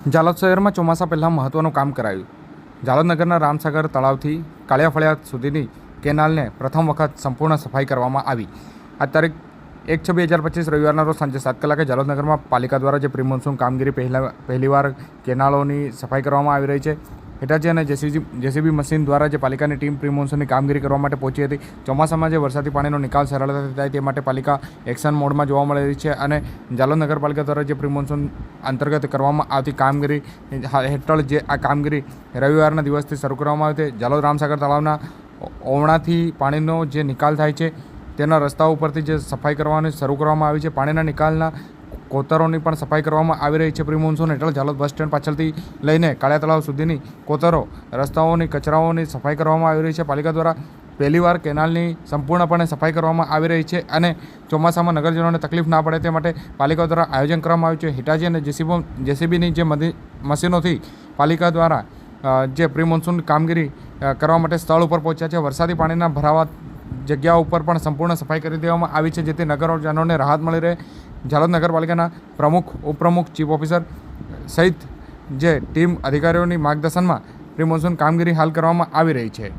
જાલોદ શહેરમાં ચોમાસા પહેલાં મહત્ત્વનું કામ કરાયું. જાલોદનગરના રામસાગર તળાવથી કાળિયા ફળિયા સુધીની કેનાલને પ્રથમ વખત સંપૂર્ણ સફાઈ કરવામાં આવી. આ તારીખ એક છ હજાર પચીસ રવિવારના રોજ સાંજે સાત કલાકે જાલોદનગરમાં પાલિકા દ્વારા જે પ્રિમોન્સૂન કામગીરી પહેલા પહેલીવાર કેનાલોની સફાઈ કરવામાં આવી રહી છે હિટાચી અને જેસીબી જેસીબી મશીન દ્વારા જે પાલિકાની ટીમ પ્રિમોન્સનની કામગીરી કરવા માટે પહોંચી હતી. ચોમાસામાં જે વરસાદી પાણીનો નિકાલ સરળતાથી થાય તે માટે પાલિકા એક્શન મોડમાં જોવા મળી રહી છે અને જાલોદ નગરપાલિકા દ્વારા જે પ્રિમોન્સન અંતર્ગત કરવામાં આવતી કામગીરી હેઠળ જે આ કામગીરી રવિવારના દિવસથી શરૂ કરવામાં આવી હતી. જાલોદ રામસાગર તળાવના ઓવણાથી પાણીનો જે નિકાલ થાય છે, તેના રસ્તાઓ ઉપરથી જે સફાઈ કરવાની શરૂ કરવામાં આવી છે. પાણીના નિકાલના કોતરોની પણ સફાઈ કરવામાં આવી રહી છે. પ્રી મોન્સૂન હેઠળ જાલોદ બસ સ્ટેન્ડ પાછળથી લઈને કાળિયા તળાવ સુધીની કોતરો, રસ્તાઓની કચરાઓની સફાઈ કરવામાં આવી રહી છે. પાલિકા દ્વારા પહેલીવાર કેનાલની સંપૂર્ણપણે સફાઈ કરવામાં આવી રહી છે અને ચોમાસામાં નગરજનોને તકલીફ ના પડે તે માટે પાલિકા દ્વારા આયોજન કરવામાં આવ્યું છે. હિટાચી અને જેસીબો, જેસીબીની જે મશીનોથી પાલિકા દ્વારા જે પ્રી મોન્સૂન કામગીરી કરવા માટે સ્થળ ઉપર પહોંચ્યા છે. વરસાદી પાણીના ભરાવા જગ્યા ઉપર પણ સંપૂર્ણ સફાઈ કરી દેવામાં આવી છે, જેથી નગરજનોને રાહત મળી રહે. જાલોદ નગરપાલિકાના પ્રમુખ, ઉપપ્રમુખ, ચીફ ઓફિસર સહિત જે ટીમ અધિકારીઓની માર્ગદર્શનમાં પ્રી મોન્સૂન કામગીરી હાલ કરવામાં આવી રહી છે.